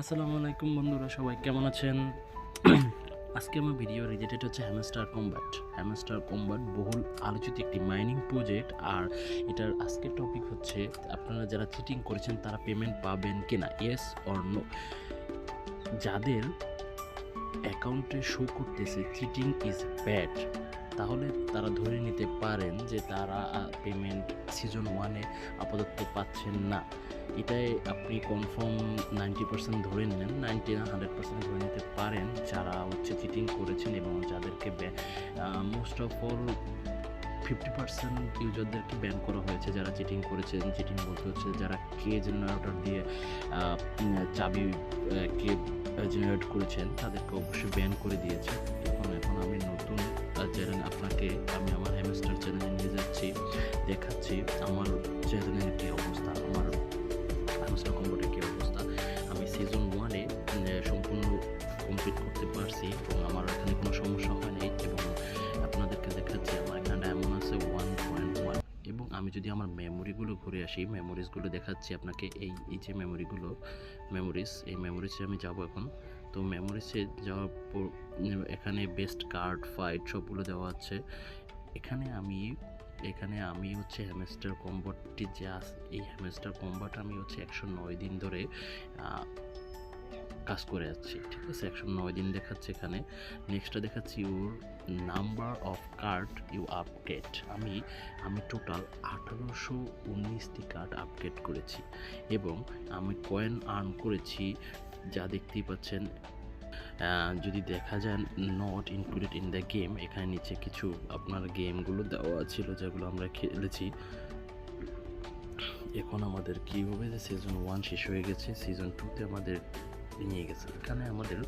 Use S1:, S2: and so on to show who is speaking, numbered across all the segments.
S1: আসসালামু আলাইকুম বন্ধুরা, সবাই কেমন আছেন? আজকে আমার ভিডিও রিলেটেড হচ্ছে হ্যামস্টার কম্বাট হ্যামস্টার কম্বাট বহুল আলোচিত একটি মাইনিং প্রজেক্ট আর এটার আজকের টপিক হচ্ছে আপনারা যারা চিটিং করেছেন তারা পেমেন্ট পাবেন কিনা ইয়েস অর নো যাদের অ্যাকাউন্টে শো করতেছে চিটিং ইজ ব্যাড তাহলে তারা ধরে নিতে পারেন যে তারা পেমেন্ট সিজন ওয়ানে আপাতত পাচ্ছেন না। এটাই আপনি কনফার্ম নাইনটি পার্সেন্ট ধরে নেন নাইনটি না হান্ড্রেড পার্সেন্ট ধরে নিতে পারেন যারা হচ্ছে চিটিং করেছেন এবং যাদেরকে most of all fifty percent ইউজারদেরকে ban করা হয়েছে যারা চিটিং করেছেন চিটিং বলতে হচ্ছে যারা কে জেনারেটর দিয়ে চাবি কে জেনারেট করেছেন, তাদেরকে অবশ্যই ব্যান করে দিয়েছে। এখন এখন আমি নতুন চ্যানেল আপনাকে, আমি আমার হ্যামস্টার চ্যানেলে নিয়ে যাচ্ছি, দেখাচ্ছি। আমার চ্যানেলের কী অবস্থা? আমার পারছি এবং আমার এখানে কোনো সমস্যা হয় নাই এবং আপনাদেরকে দেখাচ্ছি আমার এখানে ডায়মন্ড আছে ওয়ান পয়েন্ট ওয়ান এবং আমি যদি আমার মেমোরিগুলো ঘুরে আসি মেমোরিজগুলো দেখাচ্ছি আপনাকে এই এই যে মেমোরিগুলো মেমোরিজ এই মেমোরিজে আমি যাব এখন। তো মেমোরিজে যাওয়ার পর, এখানে বেস্ট কার্ড ফাইট সবগুলো দেওয়া আছে। এখানে আমি এখানে আমি হচ্ছে হ্যামেস্টার কম্বটটি যে এই হ্যামেস্টার কম্বট আমি হচ্ছে একশো নয় দিন ধরে কাজ করে যাচ্ছি, ঠিক আছে? একশো নয় দিন দেখাচ্ছে এখানে। নেক্সটটা দেখাচ্ছি your number of card you update আমি আমি টোটাল আঠারোশো উনিশটি কার্ড আপডেট করেছি এবং আমি কয়েন আর্ন করেছি, যা দেখতেই পাচ্ছেন যদি দেখা যায় not included in the game এখানে নিচে কিছু আপনার গেমগুলো দেওয়া ছিল, যেগুলো আমরা খেলেছি। এখন আমাদের কী হবে? যে সিজন ওয়ান শেষ হয়ে গেছে সিজন টুতে আমাদের নিয়ে গেছে। এখানে আমাদের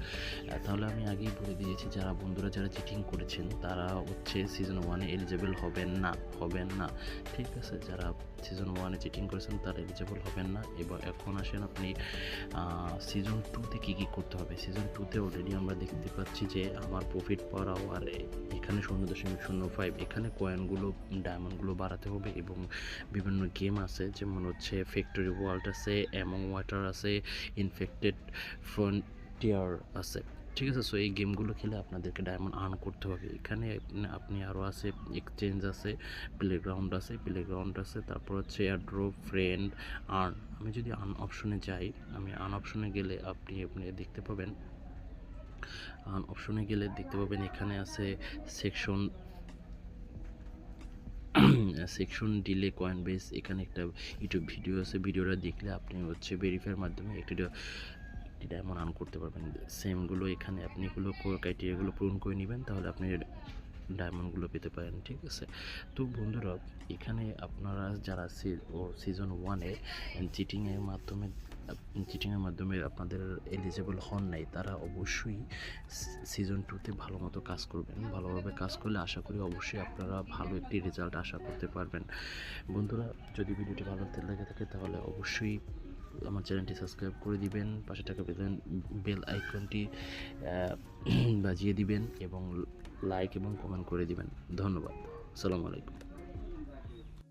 S1: তাহলে আমি আগেই বলে দিয়েছি, যারা বন্ধুরা যারা চিটিং করেছেন, তারা হচ্ছে সিজন ওয়ানে এলিজেবল হবেন না হবেন না। ঠিক আছে, যারা সিজন ওয়ানে চিটিং করেছেন, তারা এলিজেবল হবেন না। এবার এখন আসেন আপনি সিজন টুতে কী কী করতে হবে? সিজন টুতে অলরেডি আমরা দেখতে পাচ্ছি যে আমার প্রফিট পার আওয়ার এখানে শূন্য দশমিক শূন্য ফাইভ এখানে কয়েনগুলো ডায়মন্ডগুলো বাড়াতে হবে এবং বিভিন্ন গেম আছে, যেমন হচ্ছে ফ্যাক্টরি ওয়ার্ল্ড আছে অ্যামং ওয়াটার আছে ইনফেক্টেড ফ্রন্টিয়ার আছে। ঠিক আছে সো এই গেমগুলো খেলে আপনাদেরকে ডায়মন্ড আর্ন করতে হবে। এখানে আপনি- আরও আছে এক্সচেঞ্জ আছে প্লেগ্রাউন্ড আছে প্লেগ্রাউন্ড আছে, তারপর হচ্ছে এয়ারড্রো ফ্রেন্ড আর্ন আমি যদি আর্ন অপশনে যাই, আমি আর্ন অপশনে গেলে আপনি আপনি দেখতে পাবেন আর্ন অপশনে গেলে দেখতে পাবেন এখানে আছে section section delay coin base এখানে একটা ইউটিউব ভিডিও আছে ভিডিওটা দেখলে আপনি হচ্ছে ভেরিফাইয়ের মাধ্যমে একটি ডায়মন্ড আর্ন করতে পারবেন। সেমগুলো এখানে আপনি এগুলো ক্রাইটেরিয়াগুলো পূরণ করে নেবেন, তাহলে আপনি ডায়মন্ডগুলো পেতে পারেন, ঠিক আছে? তো বন্ধুরা, এখানে আপনারা যারা ও সিজন ওয়ানে চিটিংয়ের মাধ্যমে চিটিংয়ের মাধ্যমে আপনাদের এলিজেবল হন নাই, তারা অবশ্যই সিজন টুতে ভালো মতো কাজ করবেন। ভালোভাবে কাজ করলে আশা করি অবশ্যই আপনারা ভালো একটি রেজাল্ট আশা করতে পারবেন। বন্ধুরা, যদি ভিডিওটি ভালো লেগে থাকে, তাহলে অবশ্যই আমার চ্যানেলটি সাবস্ক্রাইব করে দিবেন, পাশে থাকা বেল বেল আইকনটি বাজিয়ে দিবেন এবং লাইক এবং কমেন্ট করে দিবেন। ধন্যবাদ। আসসালামু আলাইকুম।